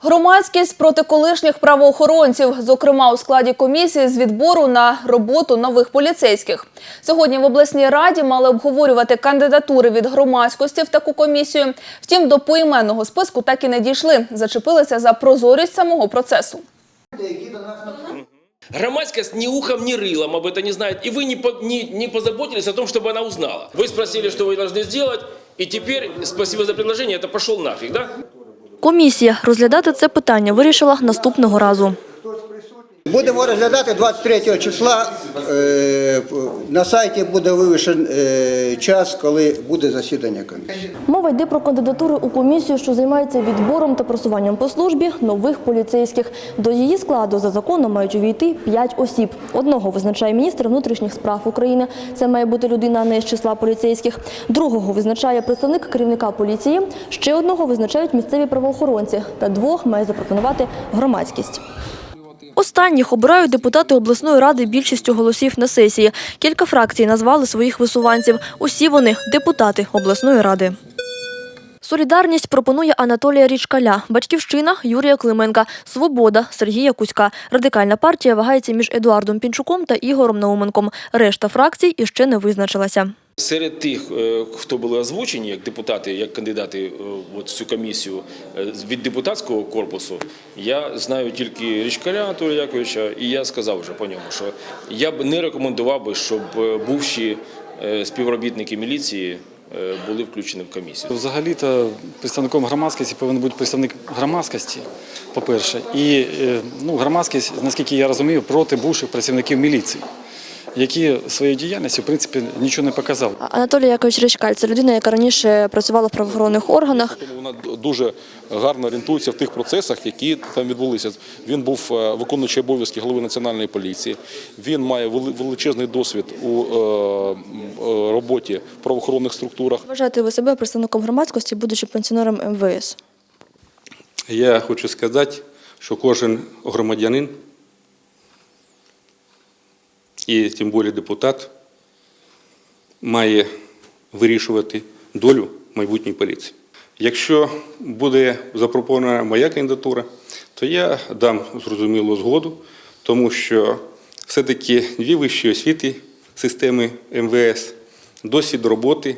Громадськість проти колишніх правоохоронців, зокрема у складі комісії з відбору на роботу нових поліцейських. Сьогодні в обласній раді мали обговорювати кандидатури від громадськості в таку комісію. Втім, до поіменного списку так і не дійшли. Зачепилися за прозорість самого процесу. Громадскость ни ухом, ни рылом об этом не знает, и вы не, по- не, не позаботились о том, чтобы она узнала. Вы спросили, что вы должны сделать, и теперь, спасибо за предложение, это пошел нафиг, да? Комісія розглядати це питання вирішила наступного разу. Будемо розглядати 23 числа. е, На сайті буде вивішен е, час, коли буде засідання комісії. Мова йде про кандидатури у комісію, що займається відбором та просуванням по службі нових поліцейських. До її складу за законом мають увійти п'ять осіб. Одного визначає міністр внутрішніх справ України. Це має бути людина не з числа поліцейських. Другого визначає представник керівника поліції. Ще одного визначають місцеві правоохоронці. Та двох має запропонувати громадськість. Останніх обирають депутати обласної ради більшістю голосів на сесії. Кілька фракцій назвали своїх висуванців. Усі вони депутати обласної ради. Солідарність пропонує Анатолія Річкаля, Батьківщина Юрія Клименка, Свобода Сергія Кузька. Радикальна партія вагається між Едуардом Пінчуком та Ігорем Науменком. Решта фракцій іще не визначилася. Серед тих, е, хто були озвучені як депутати, як кандидати е, в цю комісію е, від депутатського корпусу, я знаю тільки Річкаря Анатолія Яковича, і я сказав вже по ньому, що я б не рекомендував би, щоб бувші співробітники міліції були включені в комісію. Взагалі-то представником громадськості повинен бути представник громадськості, по-перше, і ну, громадськість, наскільки я розумію, проти бувших працівників міліції, які своєю діяльністю, в принципі, нічого не показали. Анатолій Якович Річкаль це людина, яка раніше працювала в правоохоронних органах. Вона дуже гарно орієнтується в тих процесах, які там відбулися. Він був е, виконуючий обов'язки голови національної поліції. Він має величезний досвід у е, е, роботі в правоохоронних структурах. Вважаєте ви себе представником громадськості, будучи пенсіонером МВС? Я хочу сказати, що кожен громадянин, і тим більше депутат, має вирішувати долю майбутньої поліції. Якщо буде запропонована моя кандидатура, то я дам зрозумілу згоду, тому що все-таки дві вищі освіти системи МВС, досвід роботи